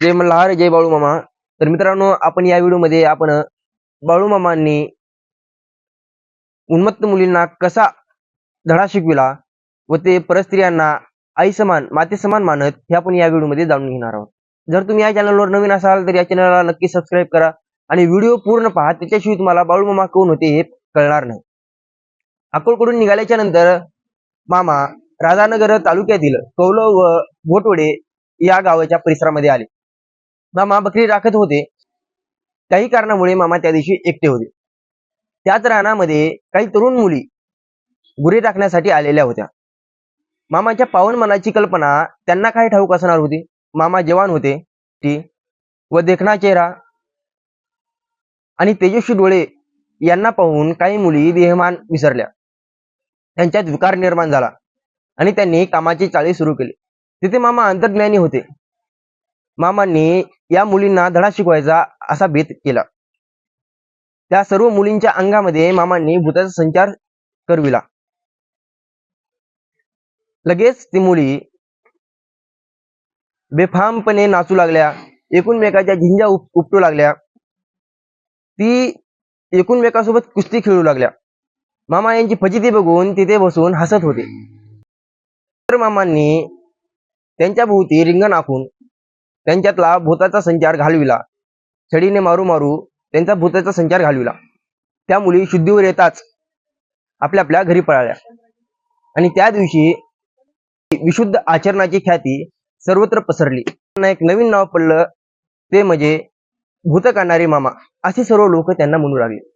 जय मल्हार जय बाळू मामा. तर मित्रांनो आपण या व्हिडिओमध्ये आपण बाळू मामांनी उन्मत्त मुलींना कसा धडा शिकविला व ते परस्त्रियांना आई समान माते समान मानत हे आपण या व्हिडिओमध्ये जाणून घेणार आहोत. जर तुम्ही या चॅनलवर नवीन असाल तर या चॅनलला नक्की सबस्क्राईब करा आणि व्हिडिओ पूर्ण पहा. त्याच्याशिवाय तुम्हाला बाळू मामा कोण होते हे कळणार नाही. अकोलकडून निघाल्याच्या नंतर मामा राधानगर तालुक्यातील कौलव व घोटवडे या गावाच्या परिसरामध्ये आले. मामा बकरी राखत होते. काही कारणामुळे मामा त्या दिवशी एकटे होते. त्याच रानामध्ये काही तरुण मुली गुरे राखण्यासाठी आलेल्या होत्या. मामाच्या पावन मनाची कल्पना त्यांना काय ठाऊक असणार होती? मामा जवान होते ती व देखणा चेहरा आणि तेजस्वी डोळे यांना पाहून काही मुली देहमान विसरल्या. त्यांच्यात विकार निर्माण झाला आणि त्यांनी कामाची चाळी सुरू केली. तिथे मामा अंतर्ज्ञानी होते. मामांनी या मुलींना धडा शिकवायचा असा बेत केला. त्या सर्व मुलींच्या अंगामध्ये मामांनी भूताचा संचार करविला. लगेच ती मुली बेफामपणे नाचू लागल्या एकूणमेकाच्या झिंजा उप उपटू लागल्या. ती एकूणमेकासोबत कुस्ती खेळू लागल्या. मामा यांची फजिती बघून तिथे बसून हसत होते. तर मामांनी त्यांच्या भोवती रिंगण आखून त्यांच्यातला भूताचा संचार घालविला. छडीने मारू मारू त्यांचा भूताचा संचार घालविला. त्या मुली शुद्धीवर येताच आपल्या आपल्या घरी पळाल्या. आणि त्या दिवशी विशुद्ध आचरणाची ख्याती सर्वत्र पसरली. त्यांना एक नवीन नाव पडलं ते म्हणजे भूत काढणारे मामा. असे सर्व लोक त्यांना म्हणू लागले.